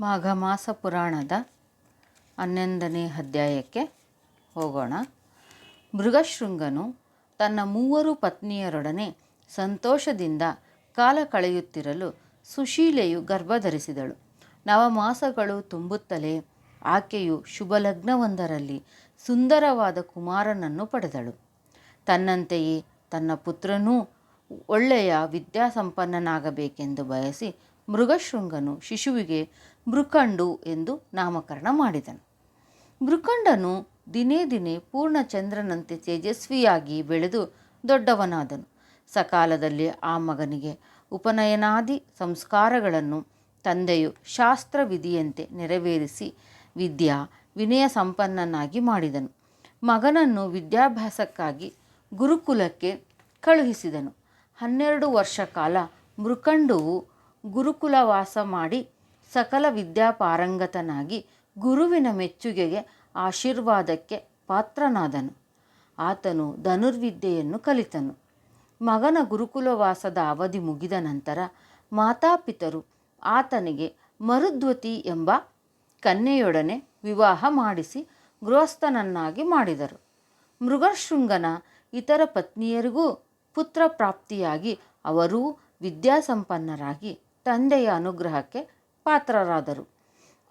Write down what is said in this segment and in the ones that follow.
ಮಾಘ ಮಾಸ ಪುರಾಣದ ಹನ್ನೊಂದನೇ ಅಧ್ಯಾಯಕ್ಕೆ ಹೋಗೋಣ. ಮೃಗಶೃಂಗನು ತನ್ನ ಮೂವರು ಪತ್ನಿಯರೊಡನೆ ಸಂತೋಷದಿಂದ ಕಾಲ ಕಳೆಯುತ್ತಿರಲು ಸುಶೀಲೆಯು ಗರ್ಭಧರಿಸಿದಳು. ನವಮಾಸಗಳು ತುಂಬುತ್ತಲೇ ಆಕೆಯು ಶುಭಲಗ್ನವೊಂದರಲ್ಲಿ ಸುಂದರವಾದ ಕುಮಾರನನ್ನು ಪಡೆದಳು. ತನ್ನಂತೆಯೇ ತನ್ನ ಪುತ್ರನೂ ಒಳ್ಳೆಯ ವಿದ್ಯಾಸಂಪನ್ನನಾಗಬೇಕೆಂದು ಬಯಸಿ ಮೃಗಶೃಂಗನು ಶಿಶುವಿಗೆ ಮೃಕಂಡು ಎಂದು ನಾಮಕರಣ ಮಾಡಿದನು. ಮೃಕಂಡನು ದಿನೇ ದಿನೇ ಪೂರ್ಣಚಂದ್ರನಂತೆ ತೇಜಸ್ವಿಯಾಗಿ ಬೆಳೆದು ದೊಡ್ಡವನಾದನು. ಸಕಾಲದಲ್ಲಿ ಆ ಮಗನಿಗೆ ಉಪನಯನಾದಿ ಸಂಸ್ಕಾರಗಳನ್ನು ತಂದೆಯು ಶಾಸ್ತ್ರವಿಧಿಯಂತೆ ನೆರವೇರಿಸಿ ವಿದ್ಯಾ ವಿನಯ ಸಂಪನ್ನನಾಗಿ ಮಾಡಿದನು. ಮಗನನ್ನು ವಿದ್ಯಾಭ್ಯಾಸಕ್ಕಾಗಿ ಗುರುಕುಲಕ್ಕೆ ಕಳುಹಿಸಿದನು. ಹನ್ನೆರಡು ವರ್ಷ ಕಾಲ ಮೃಕಂಡುವು ಗುರುಕುಲವಾಸ ಮಾಡಿ ಸಕಲ ವಿದ್ಯಾಪಾರಂಗತನಾಗಿ ಗುರುವಿನ ಮೆಚ್ಚುಗೆಗೆ ಆಶೀರ್ವಾದಕ್ಕೆ ಪಾತ್ರನಾದನು. ಆತನು ಧನುರ್ವಿದ್ಯೆಯನ್ನು ಕಲಿತನು. ಮಗನ ಗುರುಕುಲವಾಸದ ಅವಧಿ ಮುಗಿದ ನಂತರ ಮಾತಾಪಿತರು ಆತನಿಗೆ ಮರುದ್ವತಿ ಎಂಬ ಕನ್ಯೆಯೊಡನೆ ವಿವಾಹ ಮಾಡಿಸಿ ಗೃಹಸ್ಥನನ್ನಾಗಿ ಮಾಡಿದರು. ಮೃಗಶೃಂಗನ ಇತರ ಪತ್ನಿಯರಿಗೂ ಪುತ್ರ ಪ್ರಾಪ್ತಿಯಾಗಿ ಅವರೂ ವಿದ್ಯಾಸಂಪನ್ನರಾಗಿ ತಂದೆಯ ಅನುಗ್ರಹಕ್ಕೆ ಪಾತ್ರರಾದರು.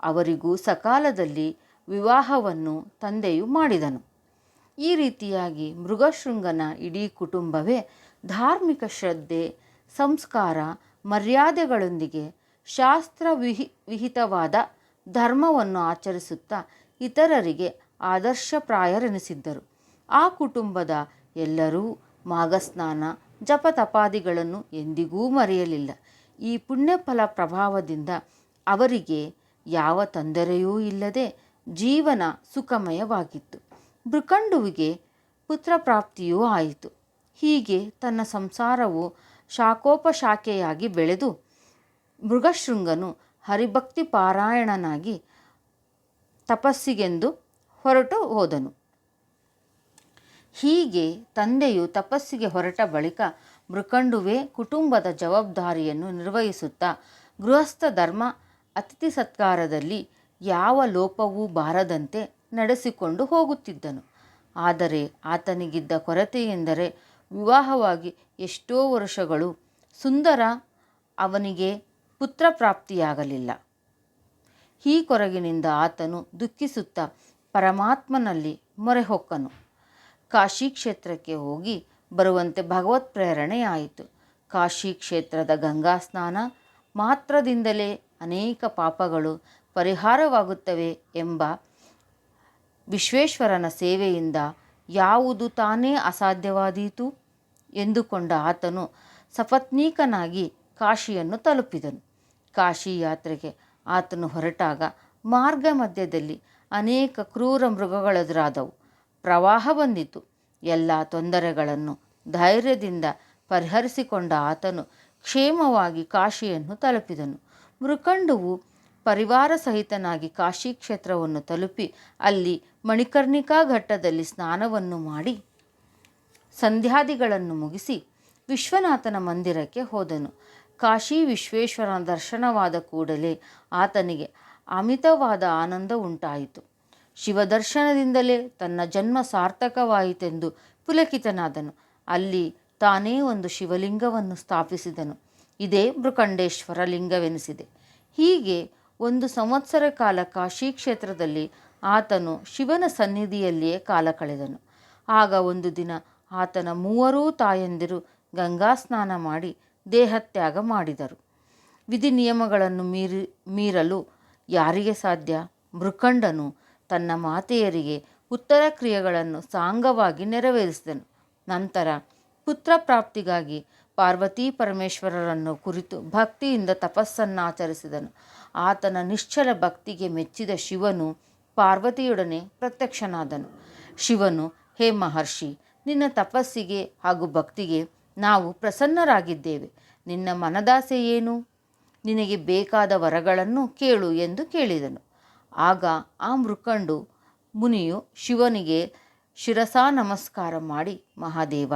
ಅವರಿಗೂ ಸಕಾಲದಲ್ಲಿ ವಿವಾಹವನ್ನು ತಂದೆಯು ಮಾಡಿದನು. ಈ ರೀತಿಯಾಗಿ ಮೃಗಶೃಂಗನ ಇಡೀ ಕುಟುಂಬವೇ ಧಾರ್ಮಿಕ ಶ್ರದ್ಧೆ, ಸಂಸ್ಕಾರ, ಮರ್ಯಾದೆಗಳೊಂದಿಗೆ ಶಾಸ್ತ್ರ ವಿಹಿ ವಿಹಿತವಾದ ಧರ್ಮವನ್ನು ಆಚರಿಸುತ್ತಾ ಇತರರಿಗೆ ಆದರ್ಶಪ್ರಾಯರೆನಿಸಿದ್ದರು. ಆ ಕುಟುಂಬದ ಎಲ್ಲರೂ ಮಾಘಸ್ನಾನ, ಜಪತಪಾದಿಗಳನ್ನು ಎಂದಿಗೂ ಮರೆಯಲಿಲ್ಲ. ಈ ಪುಣ್ಯಫಲ ಪ್ರಭಾವದಿಂದ ಅವರಿಗೆ ಯಾವ ತೊಂದರೆಯೂ ಇಲ್ಲದೆ ಜೀವನ ಸುಖಮಯವಾಗಿತ್ತು. ಮೃಕಂಡುವಿಗೆ ಪುತ್ರಪ್ರಾಪ್ತಿಯೂ ಆಯಿತು. ಹೀಗೆ ತನ್ನ ಸಂಸಾರವು ಶಾಖೋಪಶಾಖೆಯಾಗಿ ಬೆಳೆದು ಮೃಗಶೃಂಗನು ಹರಿಭಕ್ತಿ ಪಾರಾಯಣನಾಗಿ ತಪಸ್ಸಿಗೆಂದು ಹೊರಟು ಹೋದನು. ಹೀಗೆ ತಂದೆಯು ತಪಸ್ಸಿಗೆ ಹೊರಟ ಬಳಿಕ ಮೃಕಂಡುವೆ ಕುಟುಂಬದ ಜವಾಬ್ದಾರಿಯನ್ನು ನಿರ್ವಹಿಸುತ್ತಾ ಗೃಹಸ್ಥ ಧರ್ಮ ಅತಿಥಿ ಸತ್ಕಾರದಲ್ಲಿ ಯಾವ ಲೋಪವೂ ಬಾರದಂತೆ ನಡೆಸಿಕೊಂಡು ಹೋಗುತ್ತಿದ್ದನು. ಆದರೆ ಆತನಿಗಿದ್ದ ಕೊರತೆಯೆಂದರೆ ವಿವಾಹವಾಗಿ ಎಷ್ಟೋ ವರ್ಷಗಳು ಸುಂದರ ಅವನಿಗೆ ಪುತ್ರ ಪ್ರಾಪ್ತಿಯಾಗಲಿಲ್ಲ ಈ ಕೊರಗಿನಿಂದ ಆತನು ದುಃಖಿಸುತ್ತಾ ಪರಮಾತ್ಮನಲ್ಲಿ ಮೊರೆ ಹೊಕ್ಕನು ಕಾಶಿ ಕ್ಷೇತ್ರಕ್ಕೆ ಹೋಗಿ ಬರುವಂತೆ ಭಗವತ್ ಪ್ರೇರಣೆಯಾಯಿತು ಕಾಶಿ ಕ್ಷೇತ್ರದ ಗಂಗಾ ಸ್ನಾನ ಮಾತ್ರದಿಂದಲೇ ಅನೇಕ ಪಾಪಗಳು ಪರಿಹಾರವಾಗುತ್ತವೆ ಎಂಬ ವಿಶ್ವೇಶ್ವರನ ಸೇವೆಯಿಂದ ಯಾವುದು ತಾನೇ ಅಸಾಧ್ಯವಾದೀತು ಎಂದುಕೊಂಡ ಆತನು ಸಪತ್ನೀಕನಾಗಿ ಕಾಶಿಯನ್ನು ತಲುಪಿದನು. ಕಾಶಿ ಯಾತ್ರೆಗೆ ಆತನು ಹೊರಟಾಗ ಮಾರ್ಗ ಮಧ್ಯದಲ್ಲಿ ಅನೇಕ ಕ್ರೂರ ಮೃಗಗಳೆದುರಾದವು. ಪ್ರವಾಹ ಬಂದಿತು. ಎಲ್ಲ ತೊಂದರೆಗಳನ್ನು ಧೈರ್ಯದಿಂದ ಪರಿಹರಿಸಿಕೊಂಡ ಆತನು ಕ್ಷೇಮವಾಗಿ ಕಾಶಿಯನ್ನು ತಲುಪಿದನು. ಮೃಕಂಡುವು ಪರಿವಾರ ಸಹಿತನಾಗಿ ಕಾಶಿ ಕ್ಷೇತ್ರವನ್ನು ತಲುಪಿ ಅಲ್ಲಿ ಮಣಿಕರ್ಣಿಕಾ ಘಟ್ಟದಲ್ಲಿ ಸ್ನಾನವನ್ನು ಮಾಡಿ ಸಂಧ್ಯಾದಿಗಳನ್ನು ಮುಗಿಸಿ ವಿಶ್ವನಾಥನ ಮಂದಿರಕ್ಕೆ ಹೋದನು. ಕಾಶಿ ವಿಶ್ವೇಶ್ವರನ ದರ್ಶನವಾದ ಕೂಡಲೇ ಆತನಿಗೆ ಅಮಿತವಾದ ಆನಂದ ಉಂಟಾಯಿತು. ಶಿವದರ್ಶನದಿಂದಲೇ ತನ್ನ ಜನ್ಮ ಸಾರ್ಥಕವಾಯಿತೆಂದು ಪುಲಕಿತನಾದನು. ಅಲ್ಲಿ ತಾನೇ ಒಂದು ಶಿವಲಿಂಗವನ್ನು ಸ್ಥಾಪಿಸಿದನು. ಇದೇ ಮೃಕಂಡೇಶ್ವರ ಲಿಂಗವೆನಿಸಿದೆ. ಹೀಗೆ ಒಂದು ಸಂವತ್ಸರ ಕಾಲ ಕಾಶಿ ಕ್ಷೇತ್ರದಲ್ಲಿ ಆತನು ಶಿವನ ಸನ್ನಿಧಿಯಲ್ಲಿಯೇ ಕಾಲ ಕಳೆದನು. ಆಗ ಒಂದು ದಿನ ಆತನ ಮೂವರೂ ತಾಯಂದಿರು ಗಂಗಾ ಸ್ನಾನ ಮಾಡಿ ದೇಹತ್ಯಾಗ ಮಾಡಿದರು. ವಿಧಿ ನಿಯಮಗಳನ್ನು ಮೀರಿ, ಮೀರಲು ಯಾರಿಗೆ ಸಾಧ್ಯ? ಮೃಕಂಡನು ತನ್ನ ಮಾತೆಯರಿಗೆ ಉತ್ತರ ಕ್ರಿಯೆಗಳನ್ನು ಸಾಂಗವಾಗಿ ನೆರವೇರಿಸಿದನು. ನಂತರ ಪುತ್ರ ಪ್ರಾಪ್ತಿಗಾಗಿ ಪಾರ್ವತೀ ಪರಮೇಶ್ವರರನ್ನು ಕುರಿತು ಭಕ್ತಿಯಿಂದ ತಪಸ್ಸನ್ನು ಆಚರಿಸಿದನು ಆತನ ನಿಶ್ಚಲ ಭಕ್ತಿಗೆ ಮೆಚ್ಚಿದ ಶಿವನು ಪಾರ್ವತಿಯೊಡನೆ ಪ್ರತ್ಯಕ್ಷನಾದನು. ಶಿವನು, ಹೇ ಮಹರ್ಷಿ, ನಿನ್ನ ತಪಸ್ಸಿಗೆ ಹಾಗೂ ಭಕ್ತಿಗೆ ನಾವು ಪ್ರಸನ್ನರಾಗಿದ್ದೇವೆ. ನಿನ್ನ ಮನದಾಸೆ ಏನು? ನಿನಗೆ ಬೇಕಾದ ವರಗಳನ್ನು ಕೇಳು ಎಂದು ಕೇಳಿದನು. ಆಗ ಆ ಮೃಕಂಡು ಮುನಿಯು ಶಿವನಿಗೆ ಶಿರಸಾ ನಮಸ್ಕಾರ ಮಾಡಿ, ಮಹಾದೇವ,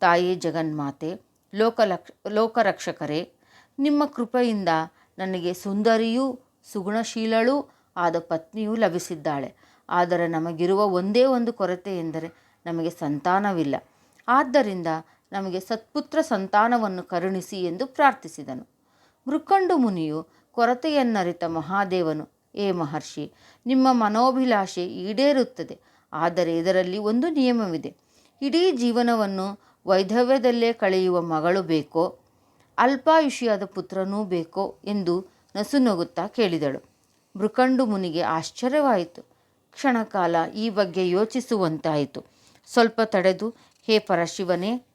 ತಾಯಿ ಜಗನ್ಮಾತೆ ಲೋಕಲಕ್ಷ, ಲೋಕರಕ್ಷಕರೇ, ನಿಮ್ಮ ಕೃಪೆಯಿಂದ ನನಗೆ ಸುಂದರಿಯೂ, ಸುಗುಣಶೀಲಳೂ ಆದ ಪತ್ನಿಯೂ ಲಭಿಸಿದ್ದಾಳೆ. ಆದರೆ ನಮಗಿರುವ ಒಂದೇ ಒಂದು ಕೊರತೆ ಎಂದರೆ ನಮಗೆ ಸಂತಾನವಿಲ್ಲ. ಆದ್ದರಿಂದ ನಮಗೆ ಸತ್ಪುತ್ರ ಸಂತಾನವನ್ನು ಕರುಣಿಸಿ ಎಂದು ಪ್ರಾರ್ಥಿಸಿದನು. ಮೃಕಂಡು ಮುನಿಯು ಕೊರತೆಯನ್ನರಿತ ಮಹಾದೇವನು, ಏ ಮಹರ್ಷಿ, ನಿಮ್ಮ ಮನೋಭಿಲಾಷೆ ಈಡೇರುತ್ತದೆ. ಆದರೆ ಇದರಲ್ಲಿ ಒಂದು ನಿಯಮವಿದೆ. ಇಡೀ ಜೀವನವನ್ನು ವೈಧವ್ಯದಲ್ಲೇ ಕಳೆಯುವ ಮಗಳು ಬೇಕೋ, ಅಲ್ಪಾಯುಷಿಯಾದ ಪುತ್ರನೂ ಬೇಕೋ ಎಂದು ನಸುನಗುತ್ತಾ ಕೇಳಿದಳು. ಮೃಕಂಡು ಮುನಿಗೆ ಆಶ್ಚರ್ಯವಾಯಿತು. ಕ್ಷಣಕಾಲ ಈ ಬಗ್ಗೆ ಯೋಚಿಸುವಂತಾಯಿತು. ಸ್ವಲ್ಪ ತಡೆದು, ಹೇ ಪರಶಿವನೇ,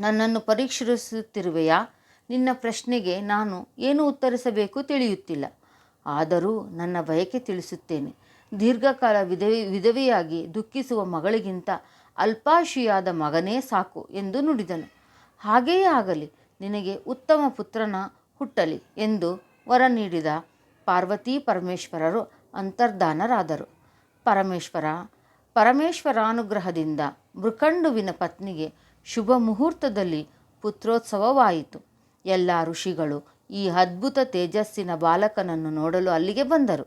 ನನ್ನನ್ನು ಪರೀಕ್ಷಿಸುತ್ತಿರುವೆಯಾ? ನಿನ್ನ ಪ್ರಶ್ನೆಗೆ ನಾನು ಏನು ಉತ್ತರಿಸಬೇಕು ತಿಳಿಯುತ್ತಿಲ್ಲ. ಆದರೂ ನನ್ನ ಬಯಕೆ ತಿಳಿಸುತ್ತೇನೆ. ದೀರ್ಘಕಾಲ ವಿಧವೆ, ವಿಧವೆಯಾಗಿ ದುಃಖಿಸುವ ಮಗಳಿಗಿಂತ ಅಲ್ಪಾಶಿಯಾದ ಮಗನೇ ಸಾಕು ಎಂದು ನುಡಿದನು. ಹಾಗೆಯೇ ಆಗಲಿ, ನಿನಗೆ ಉತ್ತಮ ಪುತ್ರನ ಹುಟ್ಟಲಿ ಎಂದು ವರ ನೀಡಿದ ಪಾರ್ವತಿ ಪರಮೇಶ್ವರರು ಅಂತರ್ಧಾನರಾದರು. ಪರಮೇಶ್ವರ, ಪರಮೇಶ್ವರಾನುಗ್ರಹದಿಂದ ಮೃಕಂಡುವಿನ ಪತ್ನಿಗೆ ಶುಭ ಮುಹೂರ್ತದಲ್ಲಿ ಪುತ್ರೋತ್ಸವವಾಯಿತು. ಎಲ್ಲ ಋಷಿಗಳು ಈ ಅದ್ಭುತ ತೇಜಸ್ಸಿನ ಬಾಲಕನನ್ನು ನೋಡಲು ಅಲ್ಲಿಗೆ ಬಂದರು.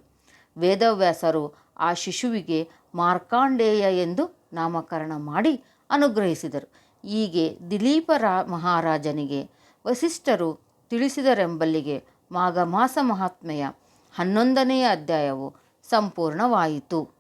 ವೇದವ್ಯಾಸರು ಆ ಶಿಶುವಿಗೆ ಮಾರ್ಕಾಂಡೇಯ ಎಂದು ನಾಮಕರಣ ಮಾಡಿ ಅನುಗ್ರಹಿಸಿದರು. ಹೀಗೆ ದಿಲೀಪ ರಾ ಮಹಾರಾಜನಿಗೆ ವಸಿಷ್ಠರು ತಿಳಿಸಿದರೆಂಬಲ್ಲಿಗೆ ಮಾಘ ಮಾಸ ಮಹಾತ್ಮೆಯ ಹನ್ನೊಂದನೆಯ ಅಧ್ಯಾಯವು ಸಂಪೂರ್ಣವಾಯಿತು.